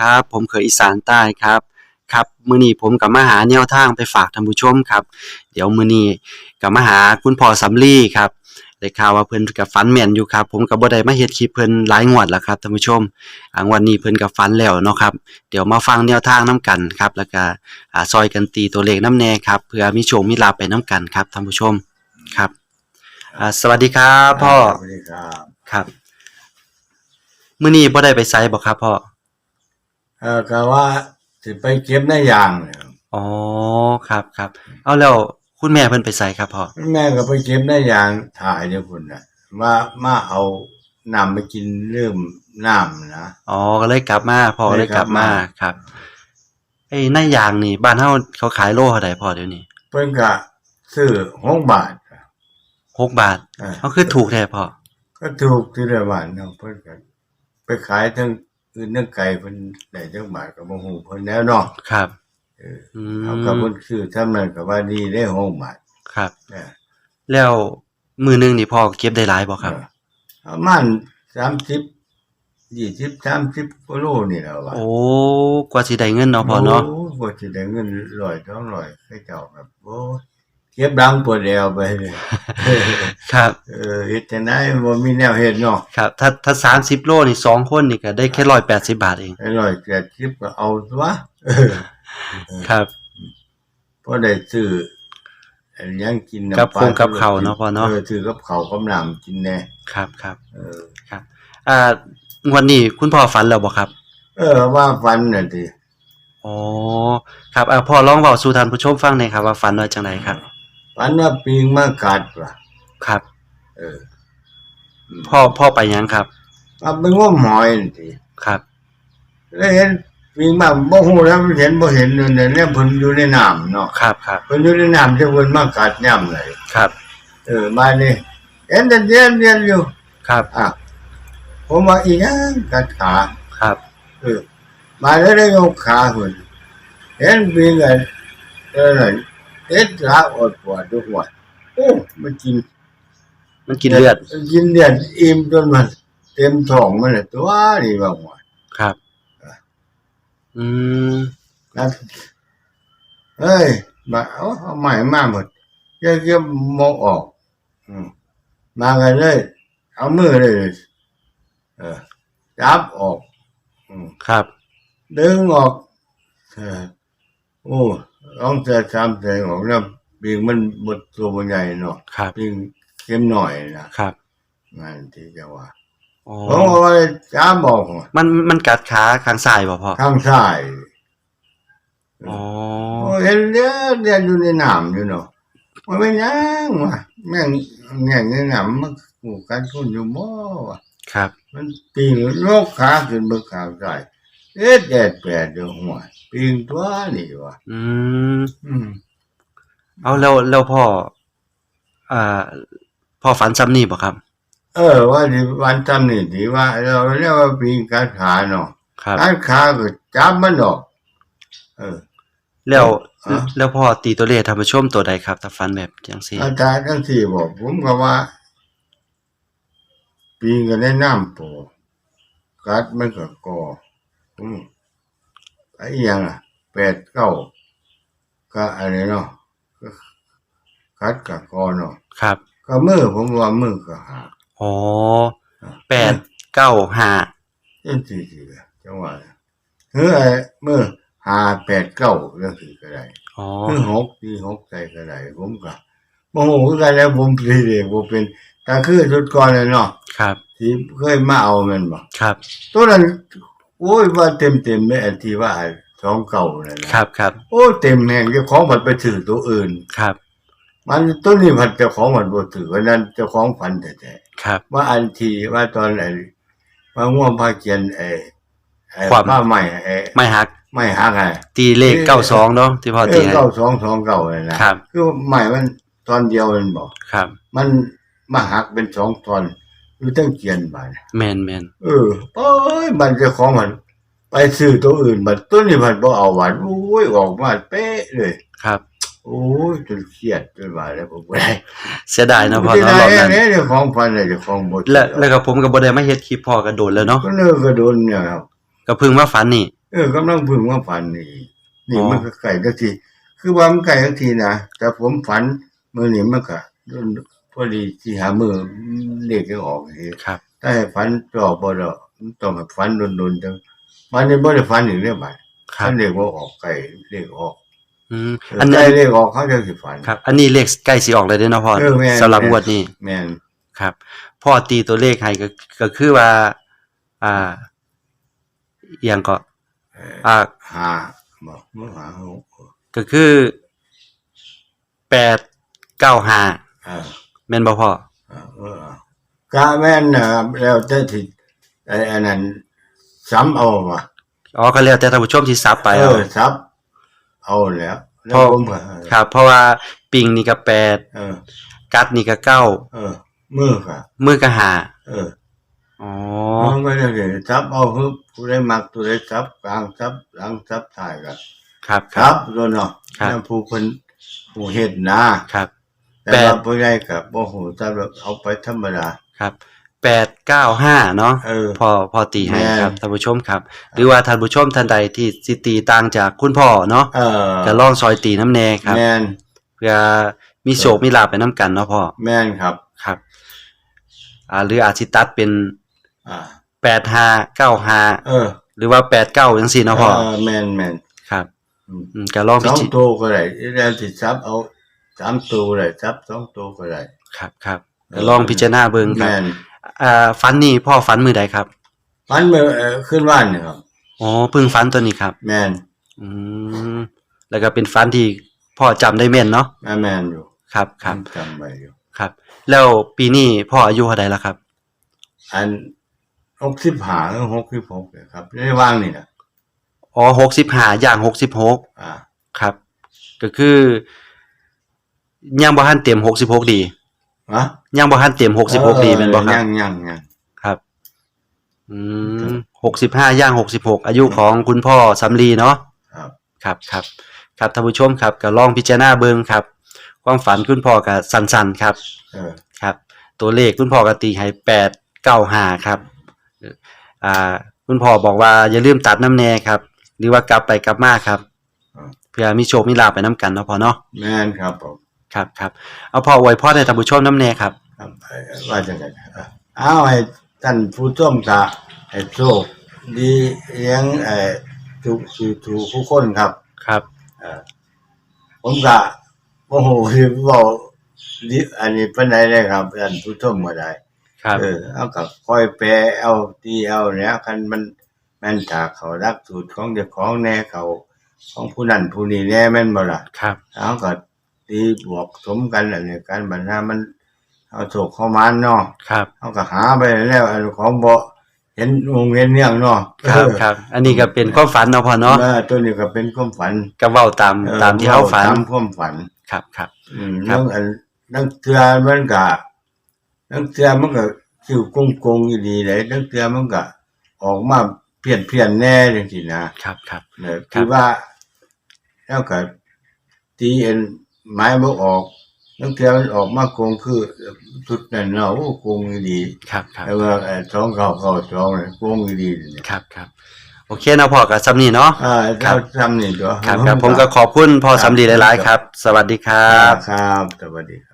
ครับผมเคยอีสานใต้ครับครับมื้อนี้ผมกับมาหาแนวทางไปฝากท่านผู้ชมครับ เดี๋ยวมื้อนี้กับมาหาคุณพ่อสำลีครับได้ข่าวว่าเพิ่นกับฝันแม่นอยู่ครับ ผมก็บ่ได้มาเฮ็ดคลิปเพิ่นหลายงวดแล้วครับท่านผู้ชมอ่างวันนี้เพิ่นก็ฝันแล้วเนาะครับเดี๋ยวมาฟังแนวทางนํกันครับ แล้วก็อ่าซอยกันตีตัวเลขน้ำแน่ครับเพื่อมีโชคมีลาภไปน้กันครับท่านผู้ชมครับอ่าสวัสดีครับพ่อสวัสดีครับครับมื้อนี้บ่ได้ไปไสบ่ครับพ่อ เออก็ว่าสิไปเก็บในยางเนี่ยอ๋อครับครับเอาแล้วคุณแม่เพิ่นไปใส่ครับพ่อแม่ก็ไปเก็บในยางถ่ายเดี๋ยวพุ่นน่ะมามาเอาน้ำไปกินเริ่มน้ำนะอ๋อก็เลยกลับมาพ่อก็เลยกลับมาเลยกลับมาครับไอ้หน้ายางนี่บ้านเฮาเขาขายโลเท่าใดพ่อเดี๋ยวนี้เพิ่นก็ซื้อหกบาทหกบาทเออเขาคือถูกแท้พ่อก็ถูกที่ระบาทเนาะเพิ่นก็ไปขายทั้ง อื่นทั้งไก่เพิ่นได้จักบาทก็บ่ฮู้เพิ่นแล้วเนาะครับเอออืเอาก็มเพิ่นซื้อทำนั้นก็ว่าดีได้หกบาทครับ เออแล้วมือหนึงนี่พ่อเก็บได้หลายบ่ครับ ประมาณ30 20 30กิโลนี่แหละว่าโอ้กว่าสิได้เงินเนาะพ่อเนาะ โอ้บ่สิได้เงินร้อยสองร้อยให้เจ้าแบบโอ้ย เก็บดังปวดแอวไปเลยครับ เออเฮ็ดจังได๋บ่มีแนวเฮ็ดเนาะครับ ถ้าถ้า30โลนี่สองคนนี่ก็ได้แค่180บาทเองไอ้ร้อยแปดสิบก็เอาตัวเออครับพอได้ซื้ออันยังกินกับน้ำปลาคงกับข้าวเนาะพ่อเนาะเออซื้อกับข้าวกับน้ำกินแน่ครับครับเออครับ อ่าวันนี้คุณพ่อฝันแล้วบ่ครับ เออ ว่าฟันน่ะติอ๋อครับอ่าพ่อลองเว้าสู่ท่านผู้ชมฟังหน่อยครับว่าฝันว่าจังไดครับ ฟันว่าปิงมากัดว่ะ ครับ เออพ่อพ่อไปยังครับเอาไปงมหอยนี่ติครับ แล้วเห็นปิงมาบ่ฮู้แล้วเห็นบ่เห็นนั่นน่ะแล้วเพิ่นอยู่ในน้ำเนาะครับครับเพิ่นอยู่ในน้ำจะเพิ่นมากัดย่ำเลยครับ เออมานี่เห็นแต่เรียนเรียนอยู่ ครับ อะผมว่าอีหยังกัดขาครับเออมาแล้วได้ยกขาหุ่นเห็นปีเงินเออนั่น เอ็ดขาอดปวดทุกวันโอ้มันกินมันกินเลือดมันกินเลือดอิ่มจนมันเต็มท้องมันเลยตัวนี่บางวันครับ อืมนะเฮ้ยมาเอาเอาใหม่มาหมดเยอะเยอะมองออก อืมมากันเลย เอามือเลย เออจับออก อืมครับ ดึงออก เออโอ้ ลองจะทำใจออกแล้วปิงมันบดตัวมันใหญ่เนาะครับปิงเข้มหน่อยนะครับงานที่จะว่าอ๋อผมเอาไว้จับออกมันมันกัดขาข้างซ้ายบ่พ่อข้างซ้ายอ๋อโอ้เห็นเลือดเลือดอยู่ในน้ำอยู่เนาะมันไม่ยังวะแม่งแง่งในน้ำมันกูกันคุณอยู่บ่วะครับ มันปีนโรคขาขึ้นเบนข้างซ้ายเอ็ดแดดแปดอยู่หัว ปีนตัวนี่วะอืมอืมเอาแล้วแล้วพ่ออ่าพ่อฝันซ้ำนี่บ่ครับ เออ ว่าที่วันจำนี่ที่ว่า เราเรียกว่าปีนกัดขาเนาะครับกัดขาก็จับมันออกเออ แล้วฮะแล้วพ่อตีตัวเลขท่านผู้ชมตัวใดครับถ้าฝันแบบจังซี่อาจารย์ทั้งสี่บอกผมก็ว่า ปีนกันได้น้ำโปกัดมันก็กออืมไอ้อหยังอะแปดเก้าก็อะไรเนาะก็กัดกับกอเนาะครับ ก็มือผมว่ามือก็หักอ๋อแปดเก้าห้าเอ็นสี่สี่จังหวะเฮ้ยไอ้มือหาแปดเก้าเรื่องสี่ก็ได้อ๋อคือหกที่หกใจก็ได้ผมก็โมโหคือกันแล้วผมพี่เด็กผมเป็นตาคือชุดก่อนเลยเนาะครับ ที่เคยมาเอามันบ่ครับ ตัวนั้น โอ้ยว่าเต็มเต็มๆเลยอันที่ว่าสองเก่านั่นนะครับครับโอ้เต็มแห่งเจ้าของมันไปถือตัวอื่น ครับ มันตัวนี้ผัดเจ้าของมันบ่ถือวันนั้นเจ้าของฝันแต่ครับๆว่าอันทีว่าตอนไหนว่าง่วงพาเกียนไอ้ไอ้ความผ้าใหม่ไอ้ไม่หักไม่หักไงตีเลขเก้าสองเนาะที่พ่อเอตีอให้เก้าสองสองเก้าเลยนะครับคือใหม่มันตอนเดียวมันบอกครับ มันมาหักเป็นสองตอน อยู่ตั้งเกียนบาดแมนแมนเออโอ้ยมันเจะของมัน ไปซื้อตัวอื่นมันตัวนี้มันบ่เอาหวานโอ้ยออกมาเป๊ะเลย ครับ โอ้ยจนเครียดจนว่าแล้วผมบ่ได้เสียดายเนาะพ่อที่เนาะไหนรอบนั้นเนี่ยเจ้าของพันเลยเจ้าของบ่และแล้วก็ผมก็บ่ได้มาเฮ็ดคลิปพ่อก็โดนแล้วเนาะก็เลิกก็โดนเนี่ยครับก็เพิ่งมาฝันนี่ เออกำลังพึ่งว่าฝันนี่นี่อ๋อมันก็ไก่ทักที คือว่ามันไก่ทักทีนะแต่ผมฝันมื้อนี้มันก็ พอดีที่หามือเลขก็ออกทีครับแต่ฝันจอกบ่ดอกมันต้องให้ฝันโดนๆจังมันนี่บ่ได้ฝันอีกเรื่องใหม่ครัฝับนเลขบ่ออกไก่เลขออกอืมเอออันไก่นี้เลขออกเขาจะสิฝันครับ อันนี้เลขใกล้สิออกเลยเด้อเนาะพ่อเออแม่นสำหรับงวดนี้แม่นครับพ่อตีตัวเลขให้ก็ก็คือว่า อ่าเอียงก็เอ่ออ่าหาบ่มื้อหาหกก็คือแปดเก้าห้าเออ แม่นบ่พ่อเออเออกะแม่นนะครับแล้วแต่ที่ไอ้อันนั้นซ้ำเอาว่ะอ๋อก็แล้วแต่ท่านผู้ชมที่ซับไปเอเอา อซับ เอาแล้วแล้พวอผมก็ครับ เพราะว่าปิงนี่ก็แปดเออ กัดนี่ก็เก้าเออ มือค่ะ มือก็หาเอออ๋อมันก็จะเห็นซับเอาฮึบผู้ใดมักตัวใดซับกลางซับหลังซับท้ายก็ครับคซัรับบโดนเนาะครับแล้วผู้เพิ่นผู้เฮ็ดนะ ครับ แต่แปดว่าผู้ใดก็บ่ฮู้ซับแล้วเอาไปธรรมดา ครับแปดเก้าห้าเนาะเออพอพอตีให้แม่น ครับท่านผู้ชมครับ หรือว่าท่านผู้ชมท่านใดที่สิตีต่างจากคุณพ่อเนาะเออก็ลองซอยตีน้ำแน่ครับ แม่นเพื่อมีโชคมีลาภไปน้ำกันเนาะพ่อแม่นครับ ครับอ่าหรืออาจสิตัดเป็นอ่า แปดห้าเก้าห้าเออหรือว่าแปดเก้าจังสี่เนาะพ่อเออแม่นแม่นครับอืมอืมก็ลองสพิองจิตัวก็ได้แล้วสิซับเอา สามตัวก็ได้ซับสองตัวก็ได้ ครับครับก็ลองพิจารณาเบิ่งครับแม่นอ่าฟันนี่พ่อฟันมือใดครับฟันเมื่อเอ่อขึ้นบ้านเนี่ยครับ อ๋อเพิ่งฟันตัวนี้ครับ แม่นอืมแล้วก็เป็นฟันที่พ่อจำได้แม่นเนาะแม่นแม่นอยู่ครับครับจำไว้อยู่ ครับ แล้วปีนี้พ่ออายุเท่าใดแล้วครับ อันหกสิบห้าหรือหกสิบหกเนี่ยครับในว่างนี่นะอ๋อหกสิบห้าย่างหกสิบหกอ่า ครับ ก็คือ ยังบ่ทันเต็มหกสิบหกดีฮะยังบ่ทันเต็มหกสิบหกดีแม่นบ่ครัยับงยังยังครับ อืครัมบหกสิบห้าย่างหกสิบหกอายุของคุณพ่อสำลีเนาะครับครับครับครับท่านผู้ชมครับก็ลองพิจารณาเบิ่งครับ ความฝันคุณพ่อก็สั้นๆครับเออครับ ตัวเลขคุณพ่อก็ตีให้แปดเก้าห้าครับอ่าคุณพ่อบอกว่าอย่าลืมตัดน้ำแน่ครับ หรือว่ากลับไปกลับมาครับ เพื่อมีโชคมีลาภไปน้ำกันเนาะพ่อเนาะแม่นครับผม ครับครับเอาพ่ออวยพ่อในท่านผู้ชมน้ำแน่ครับ ครับเอ่อว่าจังไงเอาให้ท่านผู้ชมกะให้โชคดีเลี้ยงเอ่อทุกทุกทุกผู้คนครับครับเอ่อผมก็โอ้โหที่บอกดิอันนี้เป็นไรได้ครับท่านผู้ชมก็ได้ ครับ เออเอากับค่อยแปลเอาตีเอาเนี่ยคันมันแม่นถากเขารักสูตรของเจ้าของแน่เขาของผู้นั้นผู้นี้แน่แม่นบ่ล่ะครับเอาก็ ตีบวกสมกันอันนี้กันบัดนั้นมัน เอาโศกเข้ามาเนาะครับเอาก็หาไปแล้วอันของบ่เห็นองค์เห็นเนี่ยงเนาะครับครับ อันนี้ก็เป็นความฝันเนาะพ่อเนาะเออตัวนี้ก็เป็นความฝันก็เว้าตามออตามที่เขาฝันตามความฝันครับครับอืมครับเรื่องอันนังเตือมันก็นังเตือมันก็คิวกงกงๆอยู่ดีเลยนังเตือมันก็ออกมาเพี้ยนเพี้ยนๆแน่จังซี่นะครับครับเนี่ยครับคือว่าแล้วก็ตีเอ็น ไม้บ่ออกนังเตือมันออกมากงคือชุดนั้นเนาะโอ้กงอยู่ดีครับครับแล้วว่าไอ้สองเก้าเก้าสองเนี่ยกงอยู่ดีเนี่ยครับครับโอเคเนาะพ่อกับสำนีเนาะอ่าครัเราบทำนี่ตัวครับครับผมก็ขอบคุณพ่อสำลีหลายๆครับ สวัสดีครัครับบครับสวัสดีครับ